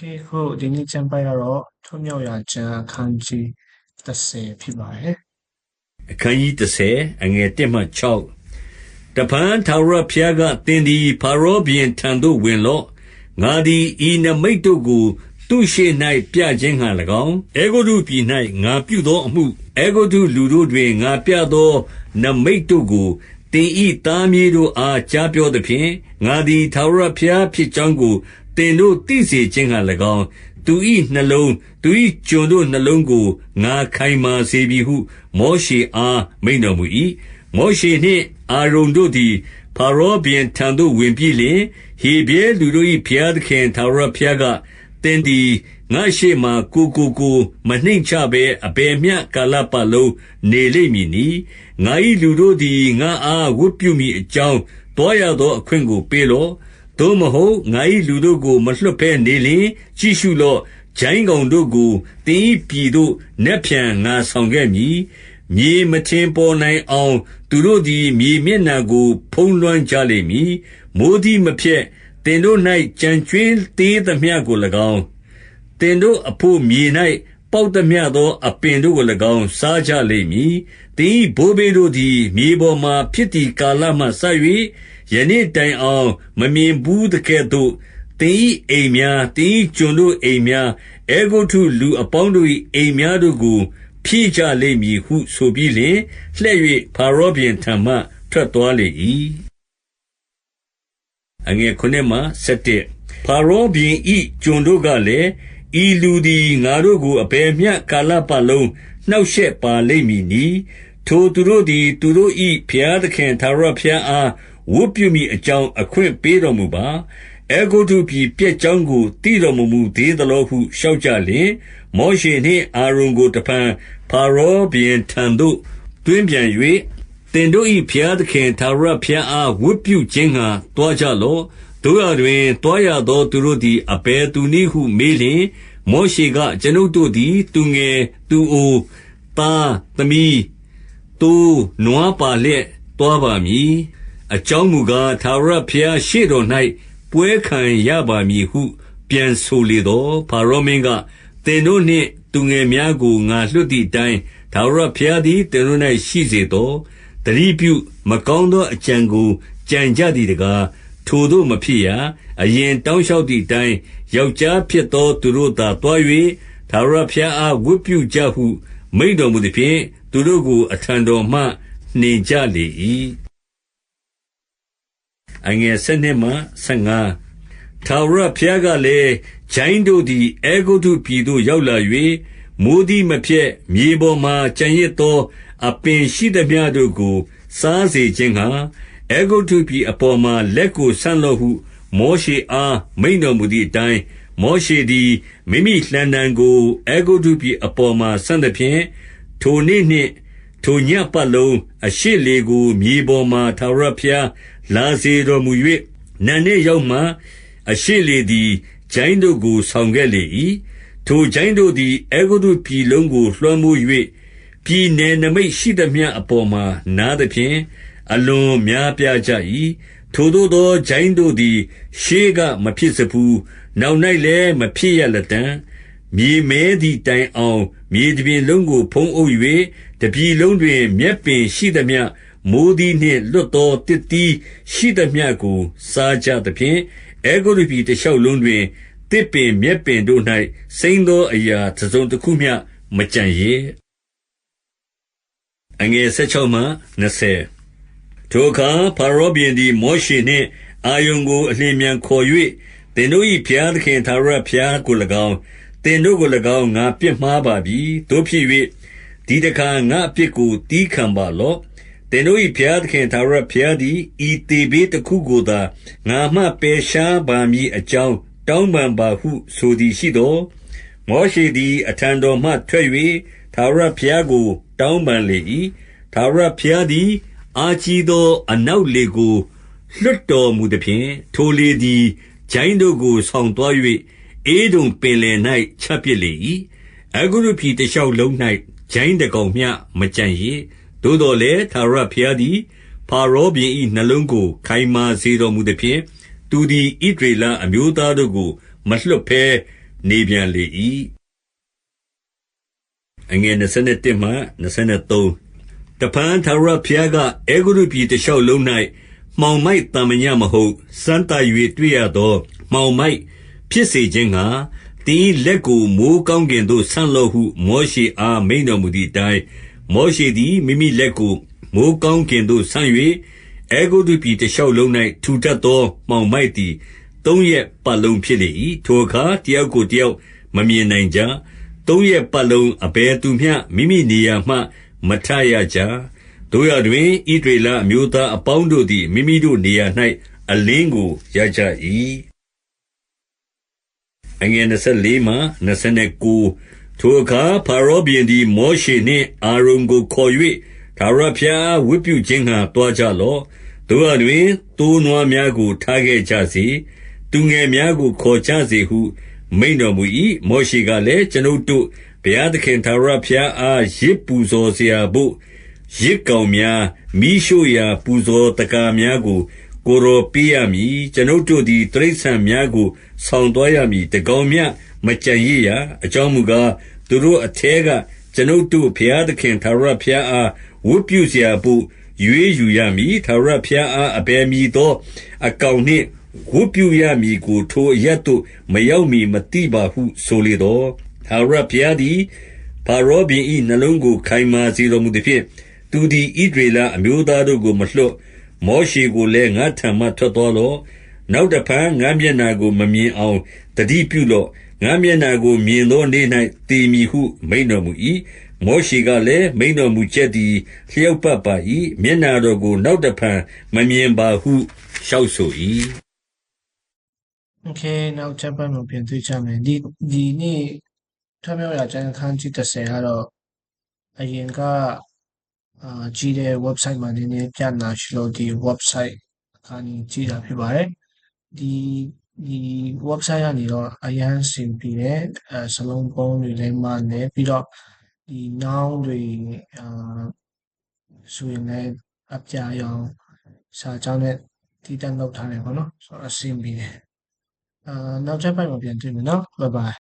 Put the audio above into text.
เคခုဒီနေ့ကျမ်းပိုက်ကတော့ထွမြောက်ရာကျမ်းအခန်းကြီး30ဖြစ်ပါတယ်အခန်းကြီး30အငယ်1မှ6တပန်ထာဝရဘုရားကသင်သည်ဖာရောဘုရင်ထံသို့ဝင်လော့ငါသည်ဤနမိတ်တို့ကို သူရှိ၌ပြခြင်းငှာ၎င်းအေဂုတုပြည်၌ငါပြုသောအမှုအေဂုတုလူတို့တွင်ငါပြသောနမိတ်တို့ကိုတင်ဤသားမြေတို့အားကြားပြောသဖြင့်ငါသည်ထာဝရဘုရားဖြစ်ကြောင်းကို တင်တို့သိစေခြင်းငှာ၎င်း သူ၏နှလုံး သူ၏ကျွန်တို့နှလုံးကို ငါခိုင်မာစေပြီဟု မောရှေအား မိန့်တော်မူ၏မောရှေနှင့် အာရုန်တို့သည်ဖာရောဘုရင်ထံသို့ ဝင်ပြီးလျှင် ဟေဘဲလူတို့၏ဘုရားသခင် ထာဝရဘုရားက သင်သည် ငါရှိမှကိုကိုကိုမနှိမ်ချဘဲ အဘယ်မျှကာလပတ်လုံး နေလိမ့်မည်နီငါ၏လူတို့သည် ငါအား ဝတ်ပြုမိအကြောင်းတောရသောအခွင့်ကို ပေးလော့ သို့မဟုတ် ငါ၏လူတို့ကို မလွတ်ဘဲနေလျင် ကြည့်ရှုလော့ဂျိုင်းကောင်တို့ကိုတင်းဤပြည်သို့ နက်ဖြန်ငါဆောင်ခဲ့မည် မြေမထင်ပေါ်နိုင်အောင် သူတို့သည် မြေမျက်နှာကို ဖုံးလွှမ်းကြလိမ့်မည် မိုးသည်မဖြက်တင်တို့၌ကြံကျွင်းသေးသမျှကို၎င်းတင်တို့အဖို့မြေ၌ပေါက်သမျှသော အပင်တို့ကို၎င်း စားကြလိမ့်မည် တင်ဤဘိုးဘေးတို့သည် မြေပေါ်မှဖြစ်သည့်ကာလမှစ၍ယနေ့တိုင်အောင် မမြင်ဘူးတကဲ့သို့ သင်၏အိမ်များ သင်၏ကျွန်တို့အိမ်များအေဂုတုလူအပေါင်းတို့၏အိမ်များတို့ကို ဖြည့်ကြလိမ့်မည်ဟု ဆိုပြီးလျှင် လှည့်၍ဖာရောဘုရင်ထံမှ ထွက်သွားလေ၏အငယ်ခုနှစ်မှ7ဖာရောဘုရင်၏ကျွန်တို့ကလည်း ဤလူသည် ငါတို့ကို အဘယ်မျှကာလပတ်လုံး နှောက်ရှက်ပါလိမ့်မည်နီ ထိုသူတို့သည် သူတို့၏ဘုရားသခင်သာရဘုရားအား ဝတ်ပြုမိအကြောင်း အခွင့်ပေးတော်မူပါအေဂုတုပြည်ပြက်ကြောင်းကိုတည်တော်မမူသေးသလောဟု လျှောက်ကြလျင် မောရှေနှင့် အာရုန်ကိုတပံဖာရောဘုရင်ထံသို့တွင်ပြန်၍တင်တို့၏ဘုရားသခင်သာရဘုရားအား ဝတ်ပြုခြင်းငှာတွားကြလော့တို့ရတွင်တွားရသော သူတို့သည် အဘယ်သူနည်းဟု မေးလျင် မောရှေကကျွန်ုပ်တို့သည် သူငယ် သူအို သား သမီး တူနွားပါလျက်တွားပါမည် အကြောင်းမူကားသာရဘုရားရှေ့တော်၌ပွဲခံရပါမည်ဟု ပြန်ဆိုလေသောဖာရောမင်းကတင်တို့နှင့်သူငယ်များကို ငါလွတ်သည့်အတိုင်းသာရဘုရားသည်တင်တို့၌ရှိစေသောတတိပြုမကောင်းသောအကြံကို ကြံကြသည်တကား ထိုတို့မဖြစ်ရ အရင်တောင်းလျှောက်သည့်အတိုင်း ယောက်ျားဖြစ်သော သူတို့သာတွား၍သာရဘုရားအား ဝတ်ပြုကြဟု မိန့်တော်မူသည်ဖြင့် သူတို့ကို အထံတော်မှ နှင်ကြလေ၏အငယ်၁၂မှ15ထာဝရဘုရားကလည်းဂျိုင်းတို့သည်အေဂုတုပြည်သို့ ရောက်လာ၍မိုးသည်မဖြက် မြေပေါ်မှကြံရစ်သော အပင်ရှိသမျှတို့ကို စားစေခြင်းငှာအေဂုတုပြည်အပေါ်မှာ လက်ကိုဆန့်လော့ဟု မောရှေအား မိန်တော်မူသည့်အတိုင်း မောရှေသည် မိမိလှံတံကိုအေဂုတုပြည်အပေါ်မှာ ဆန့်သဖြင့် ထိုနေ့နှင့် ထိုညပတ်လုံး အရှိလေကို မြေပေါ်မှထာဝရဘုရား လာစေတော်မူ၍နံနက်ရောက်မှ အရှိလေသည်ဂျိုင်းတို့ကို ဆောင်ခဲ့လေ၏ထိုဂျိုင်းတို့သည်အေဂုတုပြည်လုံးကို လွှမ်းမိုး၍ပြည်နယ်နမိတ်ရှိသမျှအပေါ်မှာ နားသဖြင့် အလွန်များပြားကြ၏ထိုသို့သောဂျိုင်းတို့သည် ရှေးကမဖြစ်စဖူး နောက်၌လည်း မဖြစ်ရလတံ မြေမဲသည့်တိုင်အောင် မြေတပြင်လုံးကို ဖုံးအုပ်၍တပြည်လုံးတွင် မြက်ပင်ရှိသမျှ မိုးသည်နှင့် လွတ်သောတစ်တီးရှိသမျှကို စားကြသဖြင့်အေဂုရုပြည်တလျှောက်လုံးတွင်တစ်ပင်မြက်ပင်တို့၌စိမ့်သောအရာ တစ်စုံတစ်ခုမျှ မကြံရအငယ်16မှ20ထိုအခါဖာရောဘီန်သည် မောရှေနှင့် အာယုန်ကို အလျင်မြန်ခေါ်၍သင်တို့၏ဘုရားသခင်သာရဘုရားကို၎င်း သင်တို့ကို၎င်း ငါပြစ်မှားပါပြီတို့ဖြစ်၍ဒီတခါ ငါအပြစ်ကိုတီးခံပါလော့ သင်တို့၏ဘုရားသခင် ထာဝရဘုရားသည်ဤတေဘေးတစ်ခုကိုသာ ငါမှပယ်ရှားပါမည်အကြောင်း တောင်းပန်ပါဟု ဆိုသည်ရှိသောမောရှေသည် အထံတော်မှထွက်၍ထာဝရဘုရားကို တောင်းပန်လေ၏ထာဝရဘုရားသည် အာကြီးသော အနောက်လေကို လွတ်တော်မူသည်ဖြင့် ထိုလေသည်ဂျိုင်းတို့ကို ဆောင်သွား၍ အေဒုံပင်လယ်၌ချပစ်လေ၏အဂုရုပြည်တလျှောက်လုံး၌ဂျိုင်းတကောင်မျှ မကြံရည်သို့တော်လည်း ထာဝရဘုရားသည်ဖာရောဘုရင်၏နှလုံးကို ခိုင်မာစေတော်မူသဖြင့် သူသည် ဣသရေလ အမျိုးသားတို့ကို မလွတ်ဘဲ နေပြန်လေ၏အငယ်21မှ23တပန်သာရဘုရားကအေဂုရုပြည်တလျှောက်လုံး၌မှောင်မိုက်တမညမဟုတ် စမ်းတာ၍တွေ့ရသော မှောင်မိုက် ဖြစ်စေခြင်းကတင်းလက်ကို မိုးကောင်းကင်သို့ ဆန့်လော့ဟု မောရှေအား မိန်တော်မူသည့်အတိုင်း မောရှေသည် မိမိလက်ကို မိုးကောင်းကင်သို့ ဆန့်၍အေဂုရုပြည်တလျှောက်လုံး၌ထူထပ်သော မှောင်မိုက်သည် သုံးရက်ပတ်လုံးဖြစ်လေ၏ထိုအခါ တယောက်ကိုတယောက် မမြင်နိုင်ကြ သုံးရက်ပတ်လုံး အဘယ်သူမျှ မိမိနေရာမှ မထရကြတို့ရတွင်ဣဒေလအမျိုးသားအပေါင်းတို့သည် မိမိတို့နေရာ၌အလင်းကို ရကြ၏ အငယ်24မှ29ထိုအခါဖာရောဘုရင်သည် မောရှေနှင့် အာရုန်ကိုခေါ်၍ထာဝရဘုရား ဝတ်ပြုခြင်းငှါ သွားကြလော့။သို့ရာတွင် သိုးနွားများကို ထားခဲ့ကြစေ။သူငယ်များကို ခေါ်ကြစေဟု မိန့်တော်မူ၏။မောရှေကလည်း၊ကျွန်ုပ်တို့ ဘုရားသခင် ထာဝရဘုရားအား ယဇ်ပူဇော်စရာဘို့ ယဇ်ကောင်များ၊မီးရှို့ရာ ပူဇော်သက္ကာများကို ကိုယ်တော်ပေးရမည်။ကျွန်ုပ်တို့သည် တိရစ္ဆာန်များကို ဆောင်သွားရမည်။တကောင်မျှ မကျန်ရစ်ရ။အကြောင်းမူကား၊သူတို့အထဲက ကျွန်ုပ်တို့ ဘုရားသခင် ထာဝရဘုရားအား ဝတ်ပြုစရာဘို့ ရွေးယူရမည်။ထာဝရဘုရားအား အဘယ်မည်သော အကောင်နှင့် ဝတ်ပြုရမည်ကို ထိုအရပ်သို့ မရောက်မှီ မသိပါဟု ဆိုလေသော်၊ထာဝရဘုရားသည် ဖါရောဘုရင်၏နှလုံးကို ခိုင်မာစေတော်မူသဖြင့်၊သူသည် ဣသရေလအမျိုးသားတို့ကို မလွှတ် မောရှေကိုလည်း ငါထံမှ ထွက်တော်လော့ နောက်တဖန် ငါမျက်နာကို မမြင်အောင်တတိပြုလော့ ငါမျက်နာကို မြင်သောနေ့၌တည်မည်ဟု မိန်တော်မူ၏မောရှေကလည်း မိန်တော်မူချက်သည် လျောက်ပတ်ပါ၏မျက်နာတော်ကို နောက်တဖန် မမြင်ပါဟု လျှောက်ဆို၏။ Okay နောက်ချက်ပတ်မှာပြန်တွေ့ကြမယ် ဒီဒီနေ့ ထွမြောက်ရာ ကျမ်းခန်းကြီး30ကတော့ အရင်က အာကြီးတဲ့ website မှာနည်းနည်းပြနာရှိလို့ဒီ website ကနေကြီးတာဖြစ်ပါတယ်ဒီဒီ website ကနေတော့အရန်စင်ပြီးတယ်အဲစလုံးပုံးတွေလည်းမှနေပြီးတော့ဒီ noun တွေအာဆိုရင်လည်းအပြရောင်စာကြောင်းနဲ့တည်တံ့လုပ်ထားတယ်ပေါ့နော်ဆိုတော့အဆင်ပြေတယ်အာနောက်ချက်ပိုက်မှာပြန်တွေ့မယ်နော် bye bye